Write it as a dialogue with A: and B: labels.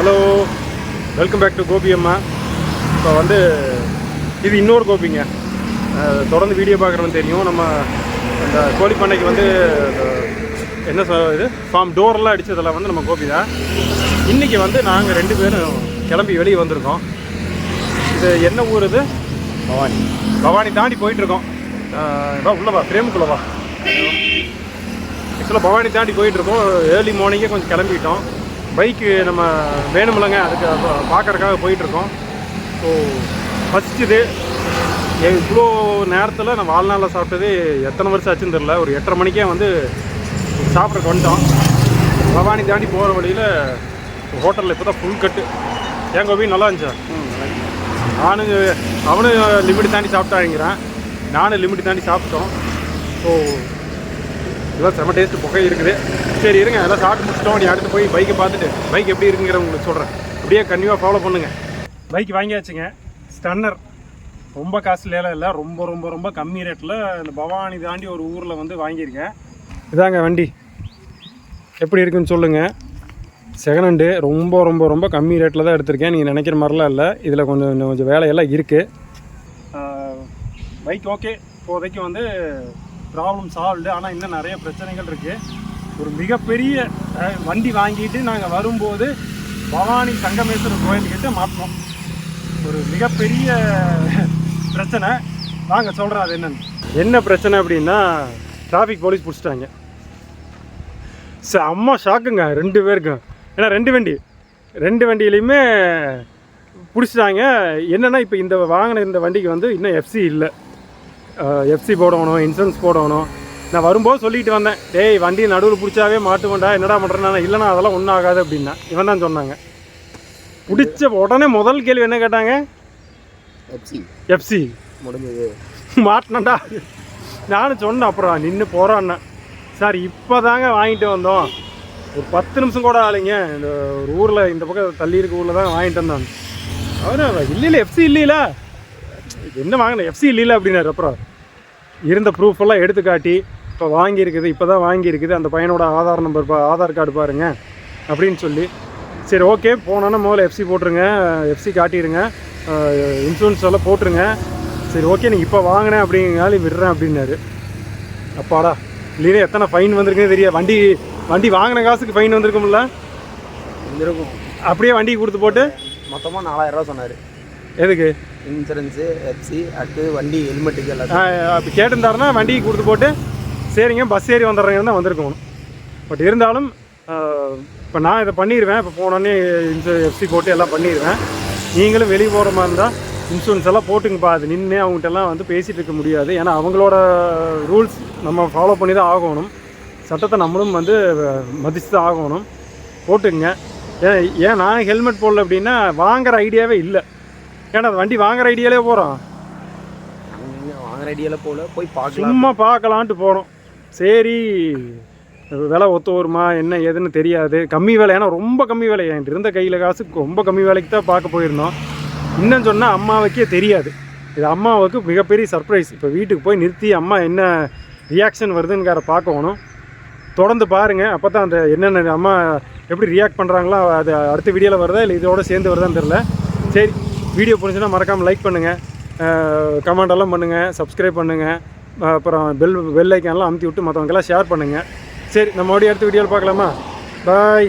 A: Hello welcome back to Gopi அம்மா இப்போ வந்து இது இன்னொரு கோபிங்க. தொடர்ந்து வீடியோ பார்க்குறவங்க தெரியும். நம்ம இந்த கோழி பண்ணைக்கு வந்து என்ன இது? ஃபார்ம் டோர்லாம் அடித்ததில் வந்து நம்ம கோபி தான். இன்றைக்கி வந்து நாங்கள் ரெண்டு பேரும் கிளம்பி வெளியே வந்திருக்கோம். இது என்ன ஊர் இது? பவானி. பவானி தாண்டி போயிட்டுருக்கோம். வா உள்ளவா பிரேமுக்குள்ளவா ஆக்சுவலாக பவானி தாண்டி போயிட்டுருக்கோம். ஏர்லி மார்னிங்கே கொஞ்சம் கிளம்பிட்டோம். பைக்கு நம்ம வேணுமில்லங்க அதுக்கு பார்க்குறக்காக போயிட்டுருக்கோம். ஸோ ஃபஸ்ட் இது இவ்வளோ நேரத்தில் நான் வாழ்நாளில் சாப்பிட்டது எத்தனை வருஷம் ஆச்சுன்னு தெரில ஒரு எட்டரை மணிக்கே வந்து சாப்பிட்றக்கு வந்துட்டோம். பவானி தாண்டி போகிற வழியில் ஹோட்டலில் இப்போ தான் ஃபுல் கட்டு ஏன் கோபி நல்லா இருந்துச்சா? நானும் அவனும் லிமிட் தாண்டி சாப்பிட்டாங்கிறான் நானும் லிமிட் தாண்டி சாப்பிட்டோம். ஸோ இதெல்லாம் செம டேஸ்ட் புகை இருக்குது. சரி இருங்க அதெல்லாம் சாப்பிட்டு முடிச்சிட்டோம். நீ அடுத்து போய் பைக்கை பார்த்துட்டு பைக் எப்படி இருக்குங்கிற உங்களுக்கு சொல்கிறேன் அப்படியே கன்னியூவாக ஃபாலோ பண்ணுங்கள் பைக் வாங்கியாச்சுங்க. ஸ்டன்னர் ரொம்ப காஸ்ட்லியெல்லாம் இல்லை. ரொம்ப ரொம்ப ரொம்ப கம்மி ரேட்டில் இந்த பவானி தாண்டி ஒரு ஊரில் வந்து வாங்கியிருக்கேன். இதாங்க வண்டி. எப்படி இருக்குன்னு சொல்லுங்கள் செகண்ட் ரொம்ப ரொம்ப ரொம்ப கம்மி ரேட்டில் தான் எடுத்திருக்கேன். நீங்கள் நினைக்கிற மாதிரிலாம் இல்லை. இதில் கொஞ்சம் இன்னும் கொஞ்சம் வேலையெல்லாம் இருக்குது பைக் ஓகே இப்போதைக்கு வந்து ப்ராப்ளம் சால்வ்டு ஆனால் இன்னும் நிறைய பிரச்சனைகள் இருக்குது ஒரு மிகப்பெரிய வண்டி வாங்கிட்டு நாங்கள் வரும்போது பவானி சங்கமேஸ்வரர் கோயில்கிட்ட மாற்றோம் ஒரு மிகப்பெரிய பிரச்சனை. வாங்க சொல்கிறேன் அது என்னென்னு. என்ன பிரச்சனை அப்படின்னா டிராஃபிக் போலீஸ் பிடிச்சிட்டாங்க. செம்ம ஷாக்குங்க ரெண்டு பேருக்கும். ஏன்னா ரெண்டு வண்டி. ரெண்டு வண்டியிலையுமே பிடிச்சிட்டாங்க. என்னென்னா இப்போ இந்த வாங்கின இந்த வண்டிக்கு வந்து இன்னும் எஃப்சி இல்லை. எஃப்சி போடணும் இன்சூரன்ஸ் போடணும். நான் வரும்போது சொல்லிட்டு வந்தேன் டேய் வண்டி நடுவில் பிடிச்சாவே மாட்டுவேன்டா என்னடா பண்ணுறேன் இல்லைனா அதெல்லாம் ஒன்றும் ஆகாது அப்படின்னா. இவன் தான் சொன்னாங்க. பிடிச்ச உடனே முதல் கேள்வி என்ன கேட்டாங்க?
B: எப்சி
A: எஃப்சி
B: முடிஞ்சது.
A: மாட்டினண்டா நானும் சொன்னேன் அப்புறம் நின்று போகிறான்னு சார் இப்போ தாங்க வாங்கிட்டு வந்தோம். ஒரு பத்து நிமிஷம் கூட ஆளுங்க இந்த ஒரு ஊரில் இந்த பக்கம் தள்ளி இருக்க ஊரில் தான் வாங்கிட்டு வந்தோம் அவரு இல்லை இல்லை எஃப்சி இல்லைல. என்ன வாங்கினேன் எஃப்சி இல்லைல அப்படின்னாரு அப்புறம். இருந்த ப்ரூஃப் எல்லாம் எடுத்து காட்டி இப்போ வாங்கியிருக்குது இப்போ தான் வாங்கியிருக்குது அந்த பையனோட ஆதார் நம்பர் பா ஆதார் கார்டு பாருங்க அப்படின்னு சொல்லி சரி ஓகே போனோன்னா முதல்ல எஃப்சி போட்டுருங்க எஃப்சி காட்டிடுங்க இன்சூரன்ஸ் எல்லாம் போட்டுருங்க சரி ஓகே நீங்கள் இப்போ வாங்கினேன் அப்படிங்கிறனால விடுறேன் அப்படின்னாரு. அப்பாடா இல்லைன்னா எத்தனை ஃபைன் வந்திருக்குன்னு தெரியாது. வண்டி வண்டி வாங்கின காசுக்கு ஃபைன் வந்திருக்கும்ல?
B: இருந்திருக்கும்
A: அப்படியே வண்டி கொடுத்து போட்டு?
B: மொத்தமாக நாலாயிரம் ரூபா சொன்னார்.
A: எதுக்கு?
B: இன்சூரன்ஸு எஃப்சி அடுத்து வண்டி ஹெல்மெட்டுக்கு எல்லாம்
A: ஆஹ் அப்படி கேட்டிருந்தாருன்னா வண்டிக்கு கொடுத்து போட்டு சரிங்க பஸ் ஏறி வந்துடுறேங்க தான் வந்திருக்கணும் பட் இருந்தாலும் இப்போ நான் இதை பண்ணிடுவேன் இப்போ போனோடனே இன்சூ எஃப்சி போட்டு எல்லாம் பண்ணிடுவேன் நீங்களும் வெளியே போகிற மாதிரி இருந்தால் இன்சூரன்ஸ் எல்லாம் போட்டுங்கப்பா. அது நின்று அவங்ககிட்டலாம் வந்து பேசிகிட்டு இருக்க முடியாது. ஏன்னா அவங்களோட ரூல்ஸ் நம்ம ஃபாலோ பண்ணி தான் ஆகணும். சட்டத்தை நம்மளும் வந்து மதித்து தான் ஆகணும். போட்டுங்க. ஏன் ஏன் நான் ஹெல்மெட் போடல அப்படின்னா வாங்குற ஐடியாவே இல்லை. ஏன்னா வண்டி வாங்குற ஐடியாலே போகிறோம்
B: வாங்குற ஐடியாவில் போல போய் பார்க்கலாம்.
A: சும்மா பார்க்கலான்ட்டு போகிறோம் சரி விலை ஒத்து வருமா என்ன ஏதுன்னு தெரியாது. கம்மி விலை ஏன்னா ரொம்ப கம்மி விலை. என்கிட்ட இருந்த கையில் காசு ரொம்ப கம்மி விலைக்கு தான் பார்க்க போயிருந்தோம். இன்னும் சொன்னால் அம்மாவுக்கே தெரியாது. இது அம்மாவுக்கு மிகப்பெரிய சர்ப்ரைஸ் இப்போ வீட்டுக்கு போய் நிறுத்தி அம்மா என்ன ரியாக்ஷன் வருதுங்கிற பார்க்கணும் தொடர்ந்து பாருங்கள் அப்போ தான் அந்த என்னென்ன அம்மா எப்படி ரியாக்ட் பண்ணுறாங்களோ அது அடுத்த வீடியோவில் வருதா இல்லை இதோட சேர்ந்து வருதான்னு தெரில சரி. வீடியோ பிடிச்சுன்னா மறக்காமல் லைக் பண்ணுங்கள் கமெண்டெல்லாம் பண்ணுங்கள் சப்ஸ்கிரைப் பண்ணுங்கள் அப்புறம் பெல் பெல் ஐக்கான்லாம் அமுத்தி விட்டு மற்றவங்கெல்லாம் ஷேர் பண்ணுங்கள் சரி நம்ம மறுபடியும் அடுத்த வீடியோவில் பார்க்கலாமா? பாய்